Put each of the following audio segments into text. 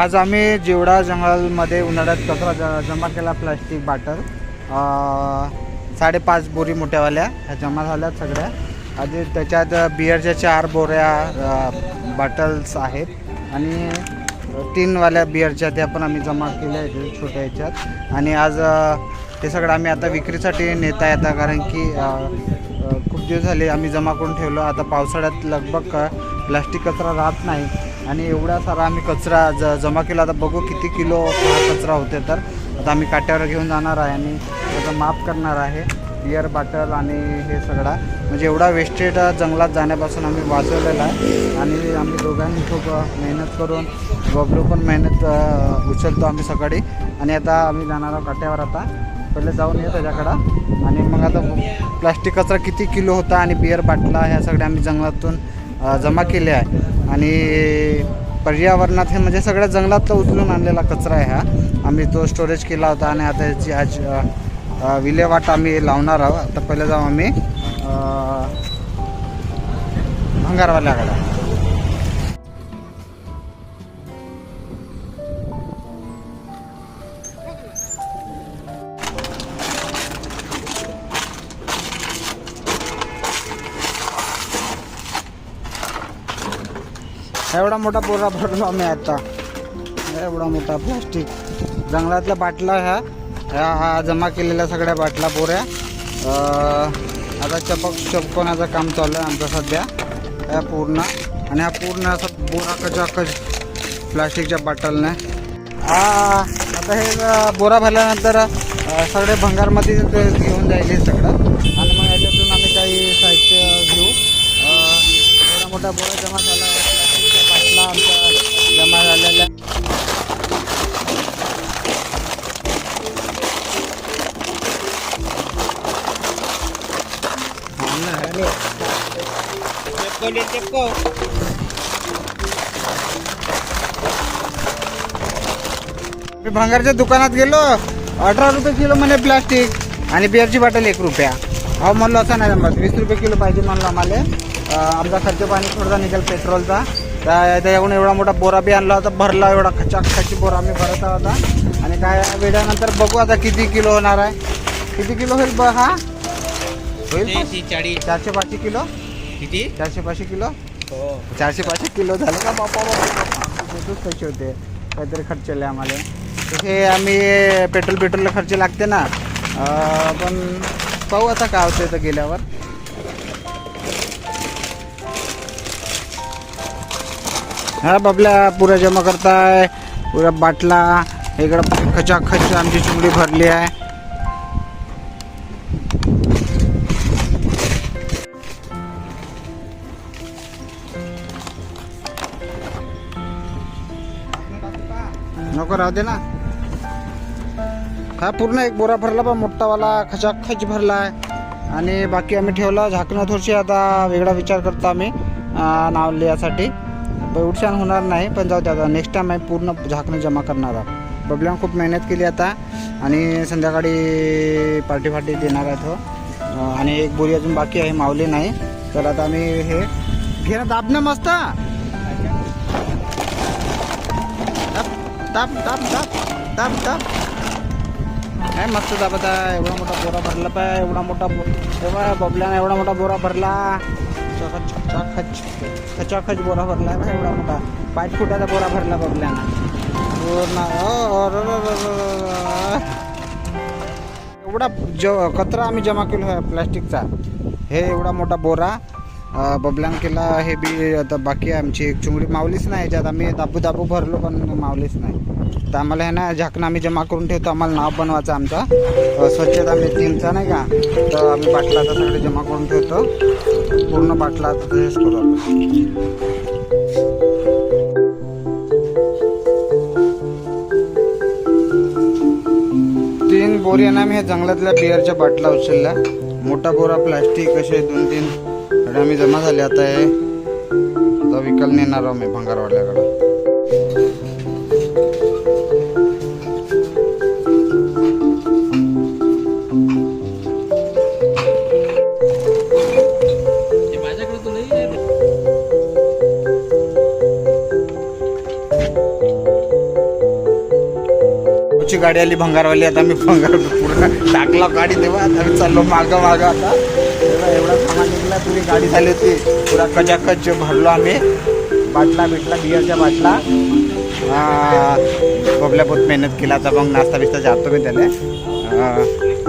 आज आम्ही जेवढा जंगलमध्ये उन्हाळ्यात कचरा ज जमा केला प्लास्टिक बाटल साडेपाच बोरी मोठ्यावाल्या. ह्या जमा झाल्या सगळ्या. आज त्याच्यात बिअरच्या चार बोऱ्या बाटल्स आहेत. आणि तीनवाल्या बियरच्या त्या पण आम्ही जमा केल्या आहेत छोट्या ह्याच्यात. आणि आज ते सगळं आम्ही आता विक्रीसाठी नेता येतात कारण की खूप दिवस झाले आम्ही जमा करून ठेवलो. आता पावसाळ्यात लगभग प्लास्टिक कचरा राहत नाही. आणि एवढा सारा आम्ही कचरा ज जमा केला. आता बघू किती किलो हा कचरा होते तर. आता आम्ही काट्यावर घेऊन जाणार आहे आणि त्याचं माफ करणार आहे. बिअर बाटल आणि हे सगळा. म्हणजे एवढा वेस्टेड जंगलात जाण्यापासून आम्ही वाचवलेला आहे. आणि आम्ही दोघांनी खूप मेहनत करून बबलू पण मेहनत उचलतो आम्ही सकाळी. आणि आता आम्ही जाणार आहोत काट्यावर आता. पहिले जाऊन येऊ त्याच्याकडं. आणि मग आता प्लास्टिक कचरा किती किलो होता आणि बिअर बाटला ह्या सगळ्या आम्ही जंगलातून जमा केले आहे. आणि पर्यावरणात हे म्हणजे सगळ्या जंगलातला उचलून आणलेला कचरा आहे हा. आम्ही तो स्टोरेज केला होता आणि आता याची आज विल्हेवाट आम्ही लावणार आहोत. आता पहिले जाऊ आम्ही भंगारवाल्याकडे. एवढा मोठा बोरा भरलो आम्ही आता. एवढा मोठा प्लास्टिक जंगलातल्या बाटला ह्या ह्या हा जमा केलेल्या सगळ्या बाटला बोऱ्या आता चपक चपकवण्याचं काम चालू आहे आमचं सध्या. ह्या पूर्ण. आणि हा पूर्ण असा बोरा कचा कच प्लास्टिकच्या बाटलने. आता हे बोरा भरल्यानंतर सगळे भंगारमध्ये घेऊन जाईल हे सगळं. आणि मग याच्यातून आम्ही काही साहित्य घेऊ. एवढा मोठा बोरा जमा झाला. आहे. आमच्या जमा झालेल्या मी भंगारच्या दुकानात गेलो अठरा रुपये किलो म्हणे प्लास्टिक आणि बिअरची बाटल एक रुपया अहो म्हणलो असं नाही जमत वीस रुपये किलो पाहिजे म्हणलं आम्हाला आमचा खर्च पाणी थोडासा निघेल पेट्रोलचा त्याच्याकडून एवढा मोठा बोरा बी आणला होता भरला एवढा खचाखची बोरा आम्ही भरत होता आणि काय वेळानंतर बघू आता किती किलो होणार आहे. किती किलो होईल ब हा? होईल चारशे पाचशे किलो? किती? चारशे पाचशे किलो? हो. चारशे पाचशे किलो झालं का बापा बापा खूपच पैसे होते. काहीतरी खर्चले आम्हाला. हे आम्ही पेट्रोल पेट्रोलला खर्च लागते ना. पण पाहू आता काय होतं तर गेल्यावर. हा बबल्या पुरा जमा करताय पुरा बाटला इकडं खचाखच आमची चुंगडी भरली आहे. नको राहू दे ना. हा पूर्ण एक बोरा भरला पण मोठावाला खचाखच भरला आहे आणि बाकी आम्ही ठेवला झाकणं थोडीशी आता वेगळा विचार करतो आम्ही नाव लिहासाठी उडशान होणार नाही पण जाऊ द्या नेक्स्ट टाईम आम्ही पूर्ण झाकणं जमा करणार आहोत. बबल्यानं खूप मेहनत केली आता आणि संध्याकाळी पार्टी फार्टी देणार आहे तो हो. आणि एक बोरी अजून बाकी आहे मावली नाही. तर आता आम्ही हे घे ना दाब ना मस्त. ताप ताप ताप दाब दाब दाब. काय मस्त दाबत आहे. एवढा मोठा बोरा भरला पाय एवढा मोठा बो एवढा बबल्यानं एवढा मोठा बोरा भरला. खच खच खचाखच बोरा भरला ना एवढा मोठा. पाच फुटाचा बोरा भरला बबल्यानं. हो, हो, एवढा ज कचरा आम्ही जमा केलो आहे प्लॅस्टिकचा. हे एवढा मोठा बोरा बबल्यान केला हे बी आता बाकी आमची एक चुंगडी मावलीच नाही याच्यात आम्ही दाबू दाबू भरलो पण मावलीच नाही. तर आम्हाला आहे ना झाकणं आम्ही जमा करून ठेवतो. आम्हाला नाव बनवायचं आमचा. स्वच्छता आम्ही टीमचा नाही का? तर आम्ही बाटला आता सगळे जमा करून ठेवतो. पूर्ण बाटला आता तसेच करू आपण. तीन ना आम्ही ह्या जंगलातल्या बिअरच्या बाटला उचलल्या. मोठा बोरा प्लास्टिक असे दोन तीन. आम्ही जमा झाले. आता हे आता विकल नेणार आहोत मी भंगारवाल्याकडं. गाडी आली भंगारवाली आता मी भंगार पूर्ण टाकला गाडी तेव्हा. आता मी चाललो मागं मागं आता. तेव्हा एवढा सामान निघला पुरी गाडी झाली होती. पुरा कजाकच भरलो आम्ही. बाटला बिटला बियरच्या बाटला. बबल्या बहुत मेहनत केला. आता मग नाश्ता बिस्ता जातो मी त्याला.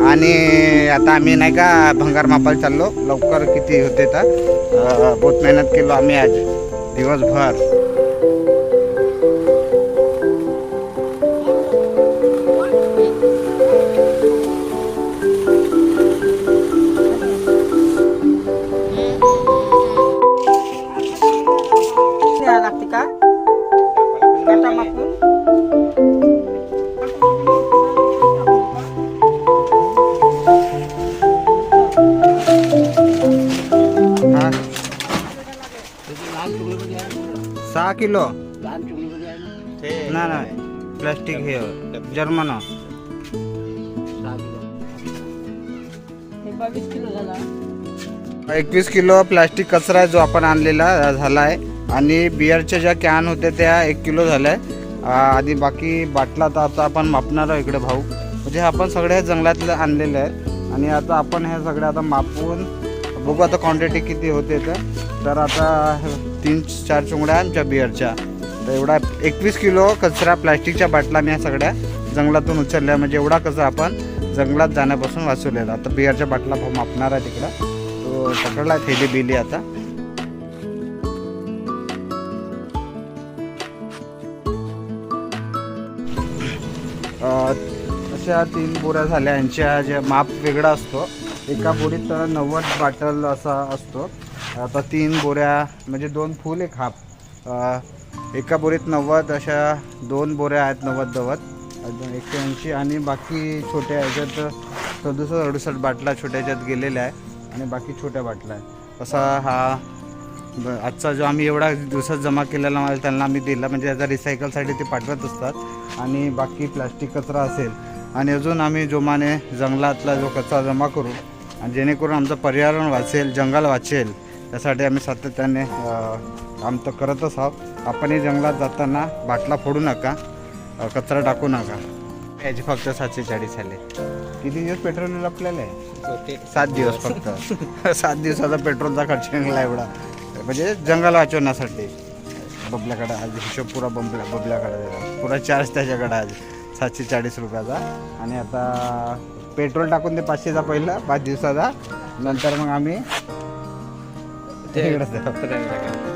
आणि आता आम्ही नाही का भंगार मापायला चाललो. लवकर किती होते तर बहुत मेहनत केलो आम्ही आज. दिवसभर. सहा किलो? ना नाही प्लास्टिक हे जर्मन. एकवीस किलो प्लास्टिक कचरा आहे जो आपण आणलेला झाला आहे आणि बिअरच्या ज्या कॅन होत्या त्या एक किलो झाल्या. आणि बाकी बाटला तर आता आपण मापणार आहोत इकडे भाऊ. म्हणजे आपण सगळ्या जंगलातलं आणलेलं आहे. आणि आता आपण हे सगळे आता मापून बघू आता क्वांटिटी किती होते तर. आता तीन चार चुंगड्या आमच्या बिअरच्या. तर एवढा एकवीस किलो कचरा प्लास्टिकच्या बाटला मी ह्या सगळ्या जंगलातून उचलल्या. म्हणजे एवढा कचरा आपण जंगलात जाण्यापासून वाचवलेला. आता बिअरच्या बाटला भाऊ मापणार आहे तिकडं. तो पकडला थैली बिली आता. अशा तीन बोऱ्या झाल्या. यांच्या जे माप वेगळा असतो. एका बोरीत नव्वद बाटल असा असतो. आता तीन बोऱ्या म्हणजे दोन फुल एक हाफ. एका बोरीत नव्वद अशा दोन बोऱ्या आहेत नव्वद नव्वद अजून एकशे ऐंशी आणि बाकी छोट्या ह्याच्यात सदुसष्ट अडुसष्ट बाटला छोट्या ह्याच्यात गेलेल्या आहे आणि बाकी छोट्या बाटल्या आहे असा हा ब- आजचा जो आम्ही एवढा दिवसात जमा केलेला माल त्यांना आम्ही दिला. म्हणजे याचा रिसायकलसाठी ते पाठवत असतात. आणि बाकी प्लास्टिक कचरा असेल. आणि अजून आम्ही जोमाने जंगलातला जो कचरा जमा करू आणि जेणेकरून आमचं पर्यावरण वाचेल जंगल वाचेल त्यासाठी आम्ही सातत्याने काम तर करतच आहोत. आपणही जंगलात जाताना बाटला फोडू नका कचरा टाकू नका. याची फक्त सातशे चाळीस आले किती दिवस पेट्रोल आपल्याला आहे? सात दिवस फक्त. सात दिवसाचा पेट्रोलचा खर्च निघाला एवढा. म्हणजे जंगल वाचवण्यासाठी. बबल्याकडे आज हिशोब पुरा बबल्या बबल्याकडे. पुरा चार्ज त्याच्याकडे आज. सातशे चाळीस रुपयाचा. आणि आता पेट्रोल टाकून ते पाचशेचा पहिला पाच दिवसाचा. नंतर मग आम्ही ते तिकडेच आहे. फिरायला टाकायचं.